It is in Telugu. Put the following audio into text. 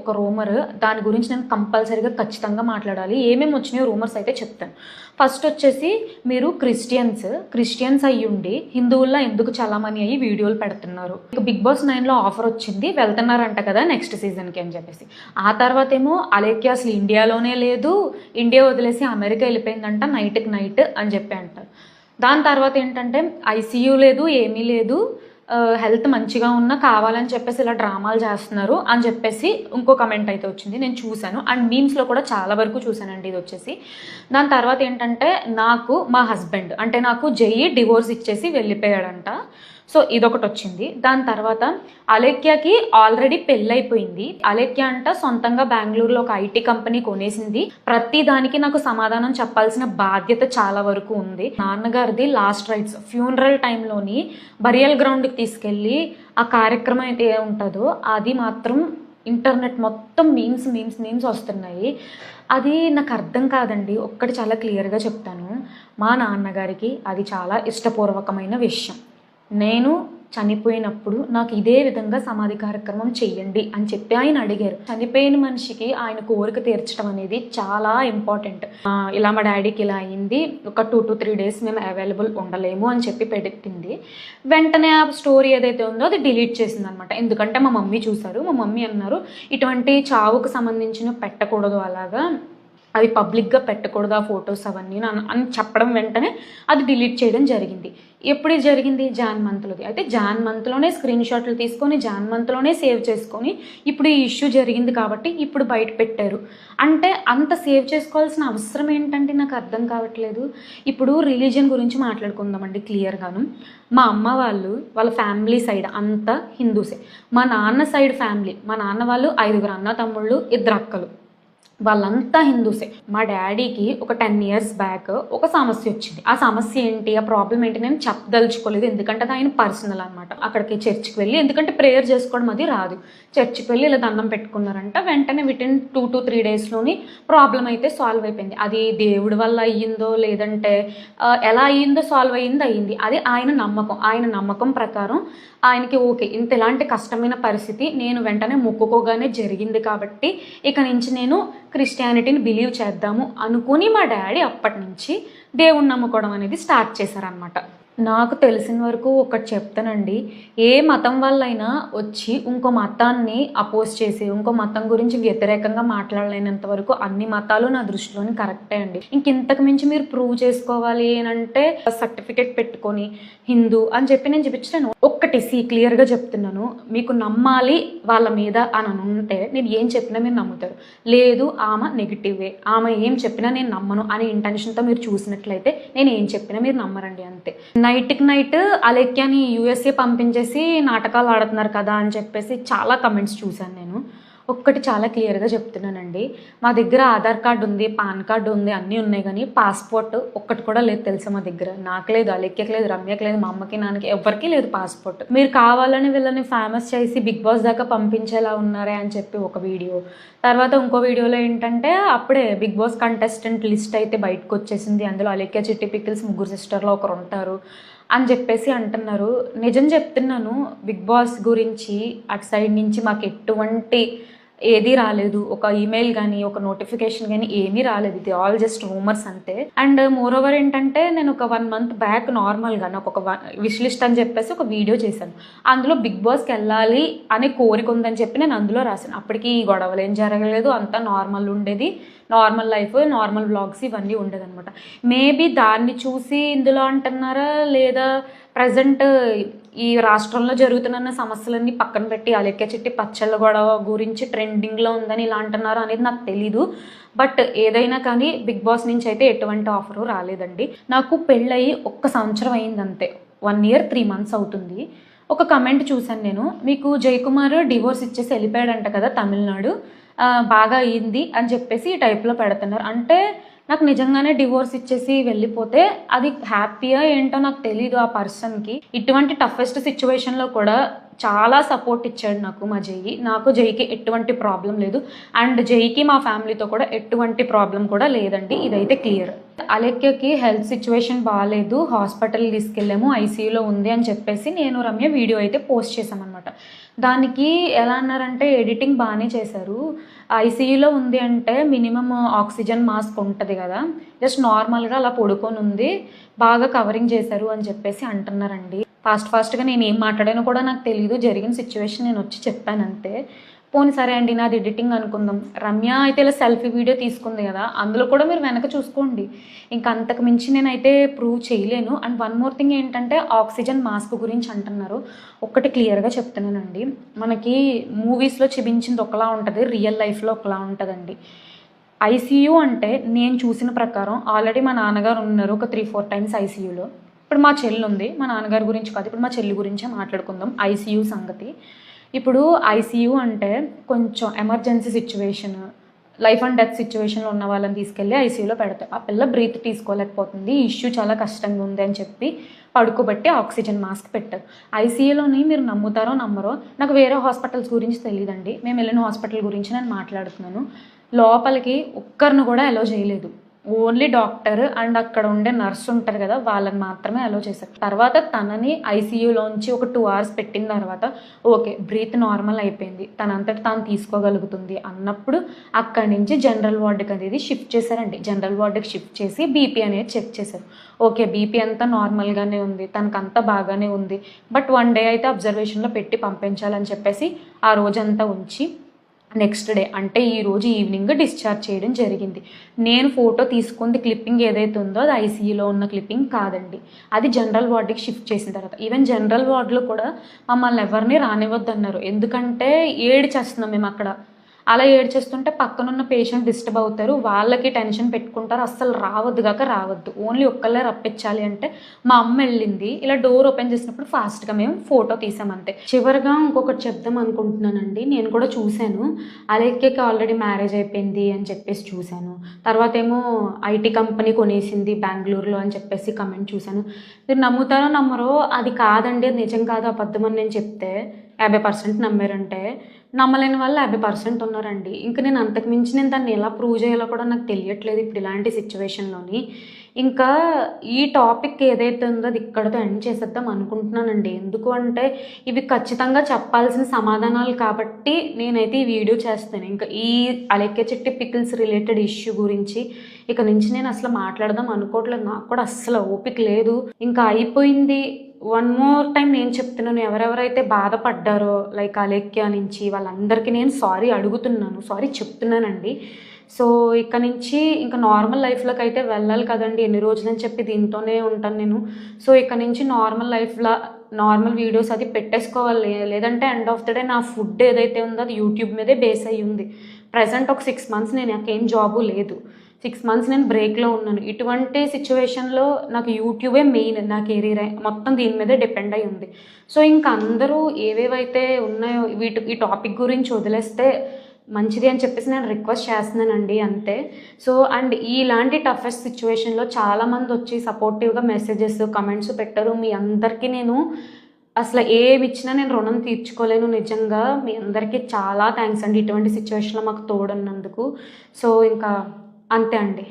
ఒక రూమర్ దాని గురించి నేను కంపల్సరీగా ఖచ్చితంగా మాట్లాడాలి. ఏమేమి వచ్చినాయో రూమర్స్ అయితే చెప్తాను. ఫస్ట్ వచ్చేసి మీరు క్రిస్టియన్స్ క్రిస్టియన్స్ అయ్యి ఉండి హిందువుల్లో ఎందుకు చాలామంది అయ్యి వీడియోలు పెడుతున్నారు? ఇక బిగ్ బాస్ నైన్లో ఆఫర్ వచ్చింది వెళ్తున్నారంట కదా నెక్స్ట్ సీజన్కి అని చెప్పేసి. ఆ తర్వాత ఏమో అలేఖ్య అసలు ఇండియాలోనే లేదు ఇండియా వదిలేసి అమెరికా వెళ్ళిపోయిందంట నైట్కి నైట్ అని చెప్పి అంటారు. దాని తర్వాత ఏంటంటే ఐసీయూ లేదు ఏమీ లేదు. హెల్త్ మంచిగా ఉన్నా కావాలని చెప్పేసి ఇలా డ్రామాలు చేస్తున్నారు అని చెప్పేసి ఇంకో కమెంట్ అయితే వచ్చింది. నేను చూశాను. అండ్ మీమ్స్లో కూడా చాలా వరకు చూశానండి ఇది వచ్చేసి. దాని తర్వాత ఏంటంటే నాకు మా హస్బెండ్ అంటే నాకు జయ్యి డివోర్స్ ఇచ్చేసి వెళ్ళిపోయాడంట. సో ఇదొకటి వచ్చింది. దాని తర్వాత అలేఖ్యకి ఆల్రెడీ పెళ్ళైపోయింది. అలేఖ్య అంట సొంతంగా బెంగళూరులో ఒక ఐటీ కంపెనీ కొనేసింది. ప్రతి దానికి నాకు సమాధానం చెప్పాల్సిన బాధ్యత చాలా వరకు ఉంది. నాన్నగారిది లాస్ట్ రైట్స్. ఫ్యూనరల్ టైంలోని బరియల్ గ్రౌండ్కి తీసుకెళ్ళి ఆ కార్యక్రమం అయితే ఉంటుందో అది మాత్రం ఇంటర్నెట్ మొత్తం మీమ్స్ మీమ్స్ మీమ్స్ వస్తున్నాయి. అది నాకు అర్థం కాదండి. ఒక్కటి చాలా క్లియర్గా చెప్తాను. మా నాన్నగారికి అది చాలా ఇష్టపూర్వకమైన విషయం. నేను చనిపోయినప్పుడు నాకు ఇదే విధంగా సమాధి కార్యక్రమం చెయ్యండి అని చెప్పి ఆయన అడిగారు. చనిపోయిన మనిషికి ఆయన కోరిక తీర్చడం అనేది చాలా ఇంపార్టెంట్ ఇలా మా డాడీకి ఇలా అయింది. ఒక టూ టు త్రీ డేస్ మేము అవైలబుల్ ఉండలేము అని చెప్పి పెట్టింది. వెంటనే ఆ స్టోరీ ఏదైతే ఉందో అది డిలీట్ చేసింది అనమాట ఎందుకంటే మా మమ్మీ చూశారు. మా మమ్మీ అన్నారు ఇటువంటి చావుకు సంబంధించిన పెట్టకూడదు అలాగా. అవి పబ్లిక్గా పెట్టకూడదు ఆ ఫొటోస్ అవన్నీ అని అని చెప్పడం వెంటనే అది డిలీట్ చేయడం జరిగింది. ఎప్పుడు జరిగింది? జాన్ మంత్లోది అయితే జాన్ మంత్లోనే స్క్రీన్ షాట్లు తీసుకొని జాన్ మంత్లోనే సేవ్ చేసుకొని ఇప్పుడు ఈ ఇష్యూ జరిగింది కాబట్టి ఇప్పుడు బయట పెట్టారు. అంటే అంత సేవ్ చేసుకోవాల్సిన అవసరం ఏంటంటే నాకు అర్థం కావట్లేదు. ఇప్పుడు రిలీజియన్ గురించి మాట్లాడుకుందామండి క్లియర్గాను మా అమ్మ వాళ్ళు వాళ్ళ ఫ్యామిలీ సైడ్ అంతా హిందూసే. మా నాన్న సైడ్ ఫ్యామిలీ మా నాన్న వాళ్ళు ఐదుగురు అన్న తమ్ముళ్ళు ఇద్దరు అక్కలు. వాళ్ళంతా హిందూసే. మా డాడీకి ఒక టెన్ ఇయర్స్ బ్యాక్ ఒక సమస్య వచ్చింది. ఆ సమస్య ఏంటి? ఆ ప్రాబ్లం ఏంటి? నేను చెప్పదలుచుకోలేదు. ఎందుకంటే అది ఆయన పర్సనల్ అనమాట అక్కడికి చర్చ్కి వెళ్ళి ఎందుకంటే ప్రేయర్ చేసుకోవడం అది రాదు. చర్చ్కి వెళ్ళి ఇలా దండం పెట్టుకున్నారంట. వెంటనే విటిన్ టూ టు త్రీ డేస్లోని ప్రాబ్లం అయితే సాల్వ్ అయిపోయింది. అది దేవుడి వల్ల అయ్యిందో లేదంటే ఎలా అయ్యిందో సాల్వ్ అయ్యిందో అయ్యింది. అది ఆయన నమ్మకం. ఆయన నమ్మకం ప్రకారం ఆయనకి ఓకే. ఇంత ఇలాంటి కష్టమైన పరిస్థితి నేను వెంటనే మొక్కుకోగానే జరిగింది కాబట్టి ఇక నుంచి నేను క్రిస్టియానిటీని బిలీవ్ చేద్దాము అనుకుని మా డాడీ అప్పటి నుంచి దేవుణ్ణి నమ్ముకోవడం అనేది స్టార్ట్ చేశారనమాట నాకు తెలిసిన వరకు ఒకటి చెప్తానండి. ఏ మతం వల్లైనా వచ్చి ఇంకో మతాన్ని అపోజ్ చేసి ఇంకో మతం గురించి వ్యతిరేకంగా మాట్లాడలేనంత వరకు అన్ని మతాలు నా దృష్టిలోని కరెక్టే అండి. ఇంక ఇంతకు మించి మీరు ప్రూవ్ చేసుకోవాలి అని అంటే సర్టిఫికేట్ పెట్టుకొని హిందూ అని చెప్పి నేను చూపించాను ఒక్కటి సి క్లియర్గా చెప్తున్నాను. మీకు నమ్మాలి వాళ్ళ మీద అని ఉంటే నేను ఏం చెప్పినా మీరు నమ్ముతారు. లేదు ఆమె నెగిటివే ఆమె ఏం చెప్పినా నేను నమ్మను అనే ఇంటెన్షన్తో మీరు చూసినట్లయితే నేను ఏం చెప్పినా మీరు నమ్మరండి అంతే. నైట్కి నైట్ అలెక్యాని యూఎస్ఏ పంపించేసి నాటకాలు ఆడుతున్నారు కదా అని చెప్పేసి చాలా కమెంట్స్ చూశాను నేను. ఒక్కటి చాలా క్లియర్గా చెప్తున్నానండి. మా దగ్గర ఆధార్ కార్డు ఉంది పాన్ కార్డు ఉంది అన్నీ ఉన్నాయి కానీ పాస్పోర్ట్ ఒక్కటి కూడా లేదు తెలుసా మా దగ్గర. నాకు లేదు అలెక్కకి లేదు రమ్యకి లేదు మా అమ్మకి నాన్నకి ఎవరికి లేదు పాస్పోర్ట్. మీరు కావాలని వీళ్ళని ఫేమస్ చేసి బిగ్ బాస్ దాకా పంపించేలా ఉన్నారే అని చెప్పి ఒక వీడియో. తర్వాత ఇంకో వీడియోలో ఏంటంటే అప్పుడే బిగ్ బాస్ కంటెస్టెంట్ లిస్ట్ అయితే బయటకు వచ్చేసింది. అందులో అలెక్య చిట్టి పిక్కిల్స్ ముగ్గురు సిస్టర్లో ఒకరు ఉంటారు అని చెప్పేసి అంటున్నారు. నిజం చెప్తున్నాను బిగ్ బాస్ గురించి అటు సైడ్ నుంచి మాకు ఎటువంటి ఏది రాలేదు ఒక ఈమెయిల్ కానీ ఒక నోటిఫికేషన్ కానీ ఏమీ రాలేదు. ఇది ఆల్ జస్ట్ రూమర్స్ అంతే. అండ్ మోర్ ఓవర్ ఏంటంటే నేను ఒక వన్ మంత్ బ్యాక్ నార్మల్గా నాకు ఒక విష్ లిస్ట్ అని చెప్పేసి ఒక వీడియో చేశాను. అందులో బిగ్ బాస్కి వెళ్ళాలి అనే కోరిక ఉందని చెప్పి నేను అందులో రాశాను. అప్పటికి ఈ గొడవలు ఏం జరగలేదు అంతా నార్మల్ ఉండేది. నార్మల్ లైఫ్ నార్మల్ బ్లాగ్స్ ఇవన్నీ ఉండేదన్నమాట. మేబీ దాన్ని చూసి ఇందులో అంటున్నారా లేదా ప్రజెంట్ ఈ రాష్ట్రంలో జరుగుతున్న సమస్యలన్నీ పక్కన పెట్టి అలెక్క చెట్టి పచ్చళ్ళ గొడవ గురించి ట్రెండింగ్లో ఉందని ఇలా అంటున్నారు అనేది నాకు తెలీదు. బట్ ఏదైనా కానీ బిగ్ బాస్ నుంచి అయితే ఎటువంటి ఆఫరు రాలేదండి. నాకు పెళ్ళయి ఒక్క సంవత్సరం అయింది అంతే వన్ ఇయర్ త్రీ మంత్స్ అవుతుంది. ఒక కమెంట్ చూశాను నేను. మీకు జయకుమార్ డివోర్స్ ఇచ్చేసి వెళ్ళిపోయాడంట కదా తమిళనాడు. బాగా అయింది అని చెప్పేసి ఈ టైప్లో పెడుతున్నారు. అంటే నాకు నిజంగానే డివోర్స్ ఇచ్చేసి వెళ్ళిపోతే అది హ్యాపీయా ఏంటో నాకు తెలీదు ఆ పర్సన్కి ఇటువంటి టఫెస్ట్ సిచ్యువేషన్లో కూడా చాలా సపోర్ట్ ఇచ్చాడు నాకు మా జైకి నాకు జైకి ఎటువంటి ప్రాబ్లం లేదు. అండ్ జైకి మా ఫ్యామిలీతో కూడా ఎటువంటి ప్రాబ్లం కూడా లేదండి. ఇదైతే క్లియర్ అలెక్యకి హెల్త్ సిచ్యువేషన్ బాగాలేదు హాస్పిటల్ తీసుకెళ్ళాము ఐసీయూలో ఉంది అని చెప్పేసి నేను రమ్య వీడియో అయితే పోస్ట్ చేశామన్నమాట. దానికి ఎలా అన్నారంటే ఎడిటింగ్ బాగానే చేశారు. ఐసీయూలో ఉంది అంటే మినిమం ఆక్సిజన్ మాస్క్ ఉంటుంది కదా జస్ట్ నార్మల్గా అలా పడుకొని ఉంది బాగా కవరింగ్ చేశారు అని చెప్పేసి అంటున్నారండి. ఫాస్ట్ ఫాస్ట్గా నేను ఏం మాట్లాడానో కూడా నాకు తెలియదు జరిగిన సిచ్యువేషన్ నేను వచ్చి చెప్పాను అంతే పోనీ సరే అండి నాది ఎడిటింగ్ అనుకుందాం. రమ్య అయితే ఇలా సెల్ఫీ వీడియో తీసుకుంది కదా అందులో కూడా మీరు వెనక చూసుకోండి. ఇంకా అంతకు మించి నేనైతే ప్రూవ్ చేయలేను. అండ్ వన్ మోర్ థింగ్ ఏంటంటే ఆక్సిజన్ మాస్క్ గురించి అంటున్నారు. ఒక్కటి క్లియర్గా చెప్తున్నానండి. మనకి మూవీస్లో చూపించింది ఒకలా ఉంటుంది రియల్ లైఫ్లో ఒకలా ఉంటుందండి. ఐసీయూ అంటే నేను చూసిన ప్రకారం ఆల్రెడీ మా నాన్నగారు ఉన్నారు ఒక త్రీ ఫోర్ టైమ్స్ ఐసీయూలో. ఇప్పుడు మా చెల్లి ఉంది మా నాన్నగారి గురించి కాదు ఇప్పుడు మా చెల్లి గురించే మాట్లాడుకుందాం. ఐసీయూ సంగతి. ఇప్పుడు ఐసీయూ అంటే కొంచెం emergency situation life and death సిచ్యువేషన్లో ఉన్న వాళ్ళని తీసుకెళ్ళి ఐసీయూలో పెడతారు ఆ పిల్ల బ్రీత్ తీసుకోలేకపోతుంది ఈ ఇష్యూ చాలా కష్టంగా ఉంది అని చెప్పి పడుకోబెట్టి ఆక్సిజన్ మాస్క్ పెట్టారు. ఐసీయూలోని మీరు నమ్ముతారో నమ్మరో నాకు వేరే హాస్పిటల్స్ గురించి తెలియదండి మేము వెళ్ళిన హాస్పిటల్ గురించి నేను మాట్లాడుతున్నాను. లోపలికి ఒక్కరిని కూడా అలో చేయలేదు. ఓన్లీ డాక్టర్ అండ్ అక్కడ ఉండే నర్స్ ఉంటారు కదా వాళ్ళని మాత్రమే అలో చేశారు తర్వాత తనని ఐసీయూలోంచి ఒక టూ అవర్స్ పెట్టిన తర్వాత ఓకే బ్రీత్ నార్మల్ అయిపోయింది. తనంతటి తాను తీసుకోగలుగుతుంది అన్నప్పుడు అక్కడి నుంచి జనరల్ వార్డుకి అనేది షిఫ్ట్ చేశారండి. జనరల్ వార్డుకి షిఫ్ట్ చేసి బీపీ అనేది చెక్ చేశారు. ఓకే బీపీ అంతా నార్మల్గానే ఉంది తనకంతా బాగానే ఉంది. బట్ వన్ డే అయితే అబ్జర్వేషన్లో పెట్టి పంపించాలని చెప్పేసి ఆ రోజంతా ఉంచి నెక్స్ట్ డే అంటే ఈ రోజు ఈవినింగ్ డిశ్చార్జ్ చేయడం జరిగింది. నేను ఫోటో తీసుకుంది క్లిప్పింగ్ ఏదైతే ఉందో అది ఐసీయూలో ఉన్న క్లిప్పింగ్ కాదండి. అది జనరల్ వార్డుకి షిఫ్ట్ చేసిన తర్వాత. ఈవెన్ జనరల్ వార్డులో కూడా మమ్మల్ని ఎవరిని రానివ్వద్దు అన్నారు ఎందుకంటే ఏడి చేస్తున్నాం మేము అక్కడ. అలా ఏడ్చేస్తుంటే పక్కనున్న పేషెంట్ డిస్టర్బ్ అవుతారు. వాళ్ళకి టెన్షన్ పెట్టుకుంటారు. అస్సలు రావద్దు కాక రావద్దు. ఓన్లీ ఒక్కళ్ళే రప్పించాలి అంటే మా అమ్మ వెళ్ళింది. ఇలా డోర్ ఓపెన్ చేసినప్పుడు ఫాస్ట్గా మేము ఫోటో తీసామంతే చివరిగా ఇంకొకటి చెప్దాం అనుకుంటున్నానండి. నేను కూడా చూశాను. అలెక్యకి ఆల్రెడీ మ్యారేజ్ అయిపోయింది అని చెప్పేసి చూశాను. తర్వాత ఏమో ఐటీ కంపెనీ కొనేసింది బెంగళూరులో అని చెప్పేసి కమెంట్ చూశాను. మీరు నమ్ముతారో నమ్మరో అది కాదండి. అది నిజం కాదు. అబద్ధం అని నేను చెప్తే యాభై పర్సెంట్ నమ్మారంటే నమ్మలేని వాళ్ళు యాభై పర్సెంట్ ఉన్నారండి. ఇంకా నేను అంతకు మించి నేను దాన్ని ఎలా ప్రూవ్ చేయాలో కూడా నాకు తెలియట్లేదు ఇప్పుడు ఇలాంటి సిచ్యువేషన్లోని ఇంకా ఈ టాపిక్ ఏదైతే ఉందో అది ఇక్కడతో ఎండ్ చేసేద్దాం అనుకుంటున్నానండి. ఎందుకు అంటే ఇవి ఖచ్చితంగా చెప్పాల్సిన సమాధానాలు కాబట్టి నేనైతే ఈ వీడియో చేస్తాను. ఇంకా ఈ అలెక్కే చెట్టి పికిల్స్ రిలేటెడ్ ఇష్యూ గురించి ఇక నుంచి నేను అసలు మాట్లాడదాం అనుకోవట్లేదు. నాకు కూడా అస్సలు ఓపిక లేదు. ఇంకా అయిపోయింది. వన్ మోర్ టైం నేను చెప్తున్నాను ఎవరెవరైతే బాధపడ్డారో లైక్ అలేఖ్య నుంచి వాళ్ళందరికీ నేను సారీ అడుగుతున్నాను సారీ చెప్తున్నానండి. సో ఇక నుంచి ఇంకా నార్మల్ లైఫ్లోకి అయితే వెళ్ళాలి కదండి ఎన్ని రోజులని చెప్పి దీంతోనే ఉంటాను నేను. సో ఇక నుంచి నార్మల్ లైఫ్లో నార్మల్ వీడియోస్ అది పెట్టేసుకోవాలి. లేదంటే ఎండ్ ఆఫ్ ద డే నా ఫుడ్ ఏదైతే ఉందో అది యూట్యూబ్ మీదే బేస్ అయ్యి ఉంది. ప్రజెంట్ ఒక సిక్స్ మంత్స్ నేను నాకేం జాబు లేదు. సిక్స్ మంత్స్ నేను బ్రేక్లో ఉన్నాను. ఇటువంటి సిచ్యువేషన్లో నాకు యూట్యూబే మెయిన్ నా కెరీర్ మొత్తం దీని మీదే డిపెండ్ అయి ఉంది. సో ఇంకా అందరూ ఏవేవైతే ఉన్నాయో వీటి ఈ టాపిక్ గురించి వదిలేస్తే మంచిది అని చెప్పేసి నేను రిక్వెస్ట్ చేస్తున్నానండి అంతే. సో అండ్ ఇలాంటి టఫెస్ట్ సిచ్యువేషన్లో చాలామంది వచ్చి సపోర్టివ్గా మెసేజెస్ కమెంట్స్ పెట్టారు. మీ అందరికీ నేను అసలు ఏమి ఇచ్చినా నేను రుణం తీర్చుకోలేను నిజంగా. మీ అందరికీ చాలా థ్యాంక్స్ అండి ఇటువంటి సిచ్యువేషన్లో మాకు తోడున్నందుకు. సో ఇంకా అంతే అండి.